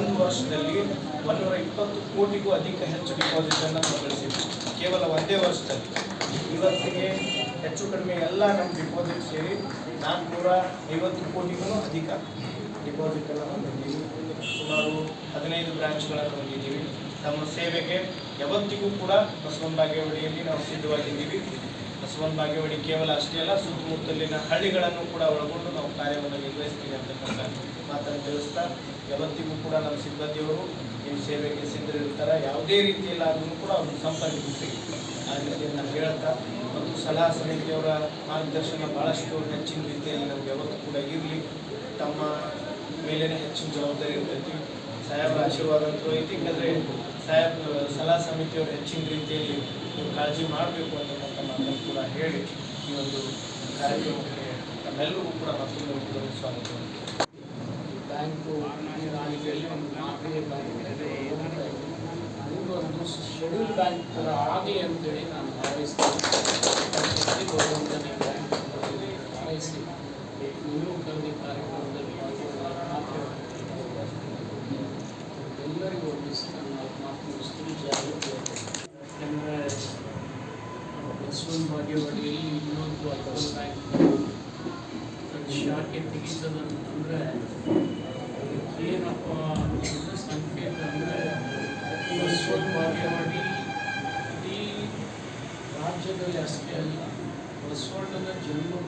ಒಂದು ವರ್ಷದಲ್ಲಿ ಒಂದೂರ ಇಪ್ಪತ್ತು ಕೋಟಿಗೂ ಅಧಿಕ ಹೆಚ್ಚು ಡಿಪಾಸಿಟನ್ನು ನಾವು ಕೇವಲ ಒಂದೇ ವರ್ಷದಲ್ಲಿ. ಇವತ್ತಿಗೆ ಹೆಚ್ಚು ಕಡಿಮೆ ಎಲ್ಲ ನಮ್ಮ ಡಿಪಾಸಿಟ್ ಸೇರಿ ನಾಲ್ಕುನೂರ ಐವತ್ತು ಕೋಟಿಗೂ ಅಧಿಕ ಡಿಪಾಸಿಟನ್ನು ಹೊಂದಿದ್ದೀವಿ ಸುಮಾರು ಹದಿನೈದು ಬ್ರಾಂಚ್ಗಳನ್ನು ಹೊಂದಿದ್ದೀವಿ ನಮ್ಮ ಸೇವೆಗೆ ಯಾವತ್ತಿಗೂ ಕೂಡ ಬಸವನ ಬಾಗೇವಾಡಿಯಲ್ಲಿ ನಾವು ಸಿದ್ಧವಾಗಿದ್ದೀವಿ. ಬಸವನ ಬಾಗೇವಾಡಿ ಕೇವಲ ಅಷ್ಟೇ ಅಲ್ಲ, ಸುತ್ತಮುತ್ತಲಿನ ಹಳ್ಳಿಗಳನ್ನು ಕೂಡ ಒಳಗೊಂಡು ನಾವು ಕಾರ್ಯವನ್ನು ನಿರ್ವಹಿಸ್ತೀವಿ ಅಂತಕ್ಕಂಥ ಮಾತನ್ನು ತಿಳಿಸ್ತಾ ಯಾವತ್ತಿಗೂ ಕೂಡ ನಮ್ಮ ಸಿಬ್ಬಂದಿಯವರು ನಿಮ್ಮ ಸೇವೆಗೆ ಸಿದ್ಧರಿರ್ತಾರೆ. ಯಾವುದೇ ರೀತಿಯಲ್ಲಾದರೂ ಕೂಡ ಅವ್ರನ್ನ ಸಂಪರ್ಕಿಸಿ ಆ ರೀತಿಯನ್ನು ಹೇಳ್ತಾ, ಮತ್ತು ಸಲಹಾ ಸಮಿತಿಯವರ ಮಾರ್ಗದರ್ಶನ ಭಾಳಷ್ಟು ಹೆಚ್ಚಿನ ರೀತಿಯಲ್ಲಿ ನಮ್ಗೆ ಯಾವತ್ತೂ ಕೂಡ ಇರಲಿ. ತಮ್ಮ ಮೇಲೇ ಹೆಚ್ಚಿನ ಜವಾಬ್ದಾರಿ ಇರ್ತೈತಿ. ಸಾಹೇಬರ ಆಶೀರ್ವಾದ ಅಂತೂ ಐತಿ ಯಾಕಂದರೆ ಸಾಹೇಬ್, ಸಲಹಾ ಸಮಿತಿಯವರು ಹೆಚ್ಚಿನ ರೀತಿಯಲ್ಲಿ ಕಾಳಜಿ ಮಾಡಬೇಕು ಅಂತಕ್ಕಂಥ ಮಾತನ್ನು ಕೂಡ ಹೇಳಿ ಈ ಒಂದು ಕಾರ್ಯಕ್ರಮಕ್ಕೆ ನಮ್ಮೆಲ್ಲರಿಗೂ ಕೂಡ ಮತ್ತೊಂದು ಸ್ವಾಗತ. ಬ್ಯಾಂಕು ರಾಜ್ಯದಲ್ಲಿ ಒಂದು ನಾಲ್ಕೈದು ಬ್ಯಾಂಕ್ ಶೆಡ್ಯೂಲ್ ಬ್ಯಾಂಕ್ ಕೂಡ ಆಗಲಿ ಅಂತೇಳಿ ನಾನು ಬಸವನ ಬಾಗೇವಾಡಿಯಲ್ಲಿ ಇನ್ನೊಂದು ಅರ್ಬನ್ ಬ್ಯಾಂಕ್ ಶಾಖೆ ತೆಗಿತದಂತಂದರೆ ಏನಪ್ಪ ಅಂತ ಸಂಕೇತ ಅಂದರೆ ಬಸವನ ಬಾಗೇವಾಡಿ ಇಡೀ ರಾಜ್ಯದಲ್ಲಿ ಅಷ್ಟೇ ಅಲ್ಲ ಬಸವಣ್ಣನ ಜನ್ಮಭೂಮಿ